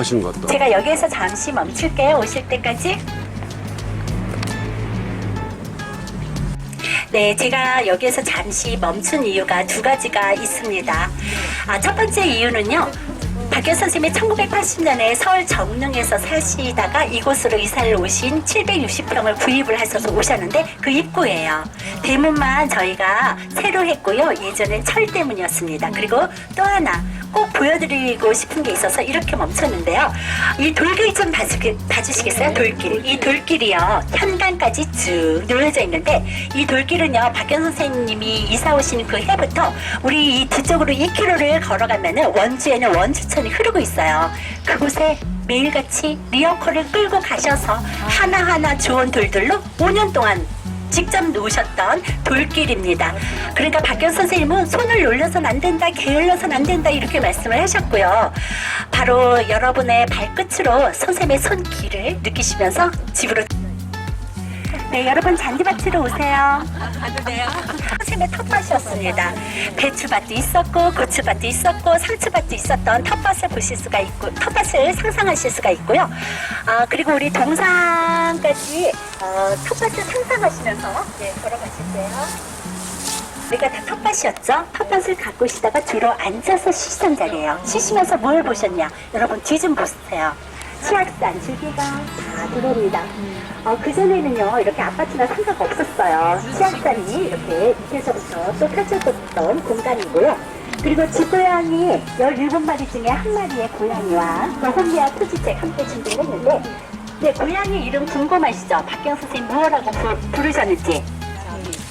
평가하시는 것 같다. 제가 여기에서 잠시 멈출게요. 오실 때까지. 네, 제가 여기에서 잠시 멈춘 이유가 두 가지가 있습니다. 아, 첫 번째 이유는요. 박현 선생님이 1980년에 서울 정릉에서 사시다가 이곳으로 이사를 오신 760평을 구입을 하셔서 오셨는데 그 입구예요. 대문만 저희가 새로 했고요. 예전엔 철대문이었습니다. 그리고 또 하나 꼭 보여드리고 싶은 게 있어서 이렇게 멈췄는데요. 이 돌길 좀 봐주, 봐주시겠어요? 돌길. 이 돌길이요. 현관까지 쭉 늘어져 있는데 이 돌길은요. 박현 선생님이 이사 오신 그 해부터 우리 이 뒤쪽으로 2km를 걸어가면은 원주에는 원주천이 흐르고 있어요. 그곳에 매일같이 리어커를 끌고 가셔서 하나하나 좋은 돌들로 5년 동안 직접 놓으셨던 돌길입니다. 그러니까 박현 선생님은 손을 놀려선 안 된다, 게을러선 안 된다 이렇게 말씀을 하셨고요. 바로 여러분의 발끝으로 선생님의 손길을 느끼시면서 집으로 네, 여러분 잔디밭으로 오세요. 선생님의 텃밭이었습니다. 배추밭도 있었고 고추밭도 있었고 상추밭도 있었던 텃밭을 보실 수가 있고 텃밭을 상상하실 수가 있고요. 아 그리고 우리 동산까지 어, 텃밭을 상상하시면서 네, 걸어가실게요. 우리가 다 텃밭이었죠? 텃밭을 갖고 있다가 주로 앉아서 쉬던 자리예요. 쉬시면서 뭘 보셨냐? 여러분 뒤 좀 보세요. 치악산 줄기가 다 들어옵니다. 어, 그전에는요, 이렇게 아파트나 상가가 없었어요. 치악산이 이렇게 밑에서부터 또 펼쳐졌던 공간이고요. 그리고 집고양이 17마리 중에 한 마리의 고양이와 또 혼미와 토지책 함께 준비를 했는데, 네, 고양이 이름 궁금하시죠? 박경 선생님 뭐라고 부, 부르셨는지.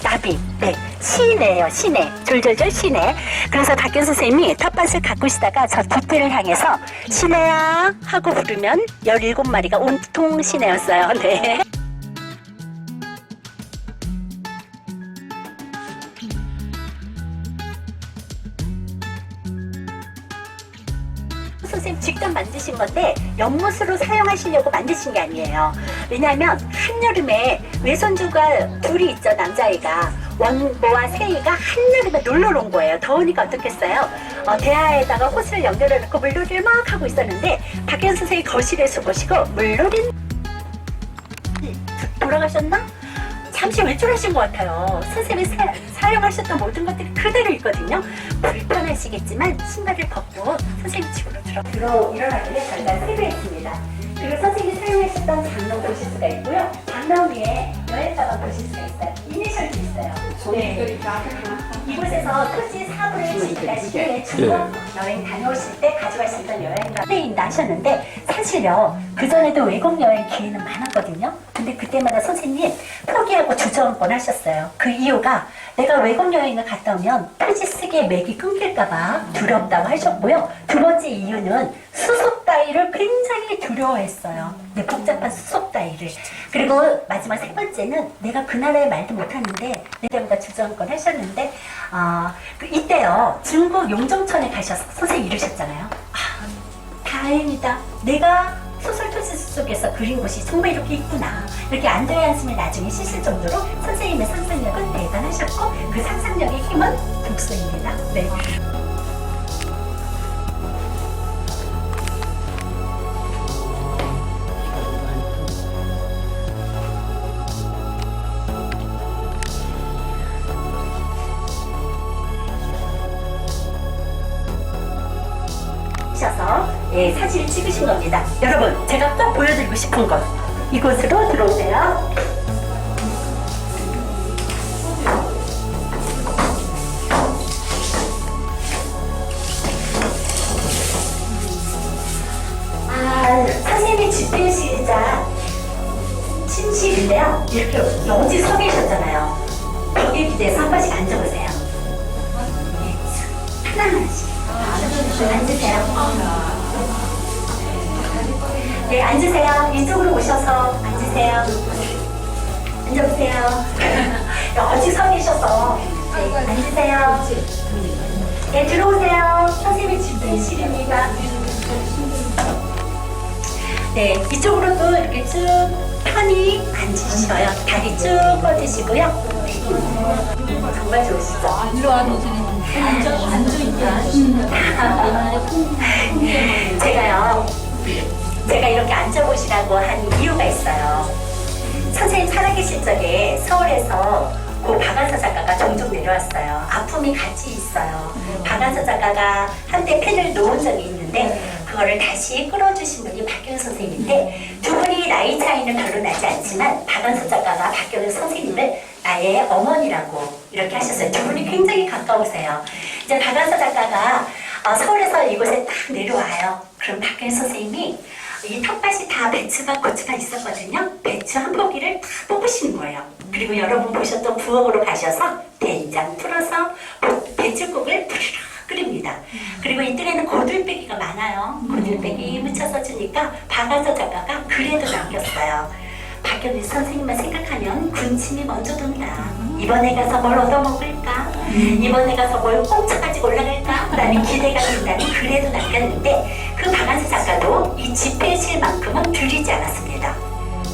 나비, 네, 시내예요, 시내. 졸졸졸 시내. 그래서 박현 선생님이 텃밭을 가꾸시다가 저 뒷뜰을 향해서 시내야 하고 부르면 17마리가 온통 시내였어요. 네. 만드신 건데 연못으로 사용하시려고 만드신 게 아니에요. 왜냐하면 한여름에 외손주가 둘이 있죠 남자아이가 원모와 세이가 한여름에 놀러 온 거예요. 더우니까 어떻겠어요? 어, 대하에다가 호스를 연결해 놓고 물놀이를 막 하고 있었는데 박현 선생이 거실에서 보시고 물놀이 돌아가셨나? 잠시 외출하신 것 같아요. 선생님이 사, 사용하셨던 모든 것들이 그대로 있거든요. 불편하시겠지만 신발을 벗고 선생님 집으로 들어, 들어 일어나길래 저희가 세배했습니다. 그리고 선생님이 사용하셨던 장롱 보실 수가 있고요. 장롱 위에 여행 가방 보실 수가 있어요. 이니셜도 있어요. 네. 이곳에서 토지 사부를 지기까지 중국 여행 다녀오실 때 가져가셨던 여행가 플레인 나셨는데 사실요 그전에도 외국 여행 기회는 많았거든요 근데 그때마다 선생님 포기하고 주저앉곤 하셨어요 그 이유가 내가 외국 여행을 갔다 오면 토지 쓰기에 맥이 끊길까봐 두렵다고 하셨고요 두 번째 이유는 수속 따위를 굉장히 두려워했어요 네, 복잡한 수속 따위를 그리고 마지막 세 번째는 내가 그 나라에 말도 못하는데 내 때보다 주저앉곤 하셨는데 아, 그 이때요 중국 용정천에 가셔서 선생님 이러셨잖아요. 아, 다행이다. 내가 소설 토지 속에서 그린 곳이 정말 이렇게 있구나. 이렇게 안도의 한숨을 나중에 쉬실 정도로 선생님의 상상력은 대단하셨고 그 상상력의 힘은 독서입니다. 네. 예, 사진을 찍으신 겁니다. 여러분, 제가 꼭 보여드리고 싶은 것 이곳으로 들어오세요. 아, 선생님이 집필시자 침실인데요. 이렇게 여기 서 계셨잖아요. 거기에 기대서 한 번씩 앉아보세요. 네, 편안하시. 앉으세요. 네, 앉으세요. 이쪽으로 오셔서 앉으세요. 앉아보세요. 여기 서 계셔서 네, 앉으세요. 네, 들어오세요. 선생님의 집회실입니다. 네, 이쪽으로도 이렇게 쭉 편히 앉으셔요. 다리 쭉 뻗으시고요. 정말 좋으시죠? 일로 와, 선생님. 제가요 제가 이렇게 앉아보시라고 한 이유가 있어요. 선생님 살아계실 적에 서울에서 고 박한서 작가가 종종 내려왔어요. 아픔이 같이 있어요. 박한서 작가가 한때 펜을 놓은 적이 있는데 그거를 다시 끌어주신 분이 박경현 선생님인데 두 분이 나이 차이는 별로 나지 않지만 박한서 작가가 박경현 선생님을 나의 어머니라고 이렇게 하셨어요. 두 분이 굉장히 가까우세요. 이제 박한서 작가가 어, 서울에서 이곳에 딱 내려와요. 그럼 박경현 선생님이 이 텃밭이 다 배추가 고추가 있었거든요. 배추 한 포기를 다 뽑으시는 거예요. 그리고 여러분 보셨던 부엌으로 가셔서 된장 풀어서 보- 배추국을 부르르 끓입니다. 그리고 이때에는 고들빼기가 많아요. 고들빼기 묻혀서 주니까 박한서 작가가 글에도 남겼어요. 박경희 선생님만 생각하면 군침이 먼저 돈다. 이번에 가서 뭘 얻어먹을까? 이번에 가서 뭘 꽁쳐가지고 올라갈까? 라는 기대가 된다는 글에도 남겼는데 그 박한수 작가도 이 집회실만큼은 들리지 않았습니다.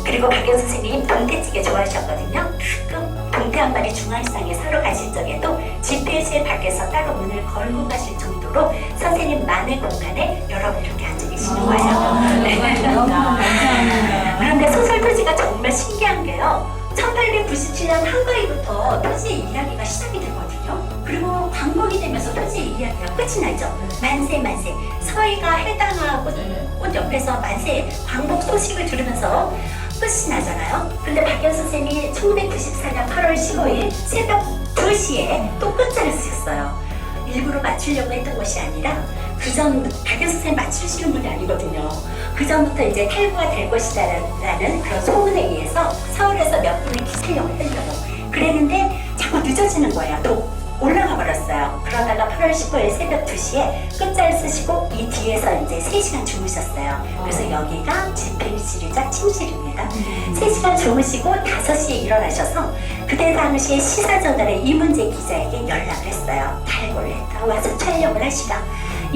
그리고 박경 선생님 동태찌개 좋아하셨거든요. 가끔 동태 한 마리 중앙시장에 사러 가실 적에도 집회실 밖에서 따로 문을 걸고 가실 정도로 선생님만의 공간에 여러분 이렇게 계시는 거예요. 네. 그런데 소설 토지가 정말 신기한 게요. 1897년 한가위부터 토지의 이야기가 시작이 되거든요. 그리고 광복이 되면서 토지의 이야기가 끝이 나죠. 만세 만세. 서희가 해당하고 꽃 옆에서 만세 광복 소식을 들으면서 끝이 나잖아요. 근데 박연 선생님이 1994년 8월 15일 새벽 2시에 또 끝자를 쓰셨어요. 일부러 맞추려고 했던 것이 아니라 그전 박연 선생님 맞추시는 분이 아니거든요. 그 전부터 이제 탈구가 될 것이다라는 그런 소문에 의해서 서울에서 몇 분을 기세형을 하려고 그랬는데 자꾸 늦어지는 거예요. 또 올라가 버렸어요. 그러다가 8월 15일 새벽 2시에 끝자를 쓰시고 이 뒤에서 이제 3시간 주무셨어요. 그래서 여기가 집필실이자 침실입니다. 3시간 주무시고 5시에 일어나셔서 그때 당시에 시사저널의 이문재 기자에게 연락을 했어요. 탈고를 했다. 와서 촬영을 하시라.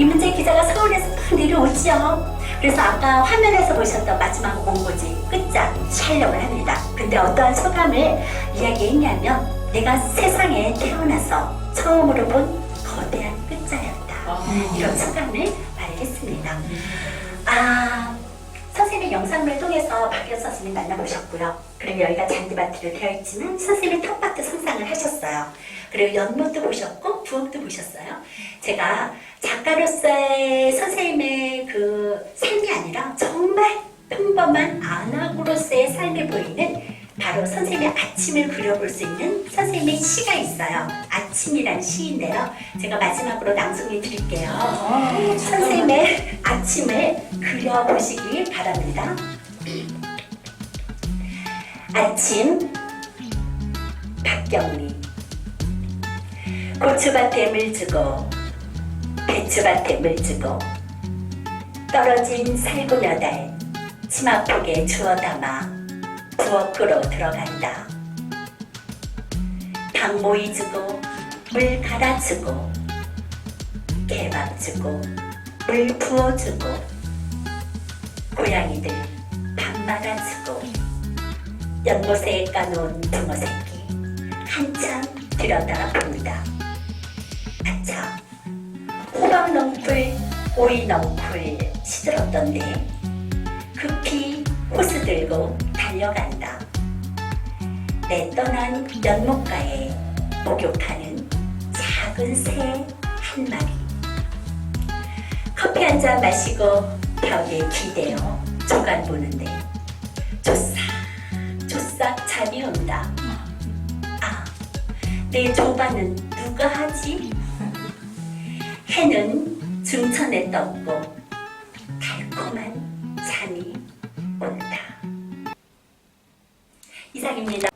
이문재 기자가 서울에서 딱 내려오죠. 그래서 아까 화면에서 보셨던 마지막 원고지 끝자 촬영을 합니다. 근데 어떠한 소감을 이야기했냐면 내가 세상에 태어나서 처음으로 본 거대한 끝자였다. 이런 소감을 말했습니다. 아, 선생님의 영상을 통해서 박현 선생님 만나보셨고요. 그리고 여기가 잔디밭으로 되어 있지만 선생님이 텃밭도 상상을 하셨어요. 그리고 연못도 보셨고 부엌도 보셨어요. 제가 작가로서의 선생님의 그 삶이 아니라 정말 평범한 안악으로서의 삶이 보이는 바로 선생님의 아침을 그려볼 수 있는 선생님의 시가 있어요. 아침이라는 시인데요. 제가 마지막으로 낭송해 드릴게요. 선생님의 아침을 그려보시기 바랍니다. 아침 박경미 고추밭에 물 주고 배추밭에 물 주고 떨어진 살구 몇 알 치마폭에 주워 담아 부엌으로 들어간다. 닭 모이 주고 물 갈아주고 개밥 주고 물 부어주고 고양이들 밥 말아주고 연못에 까놓은 붕어 새끼 한참 들여다봅니다. 아차 호박 넝쿨 오이 넝쿨 시들었던데 급히 호스 들고 달려간다. 내 떠난 연못가에 목욕하는 작은 새 한 마리. 커피 한 잔 마시고 벽에 기대어 조간 보는데 조싹 조싹 잠이 온다. 아, 내 조반은 누가 하지? 해는 중천에 떴고 달콤한 잠이 온다. 再给你的。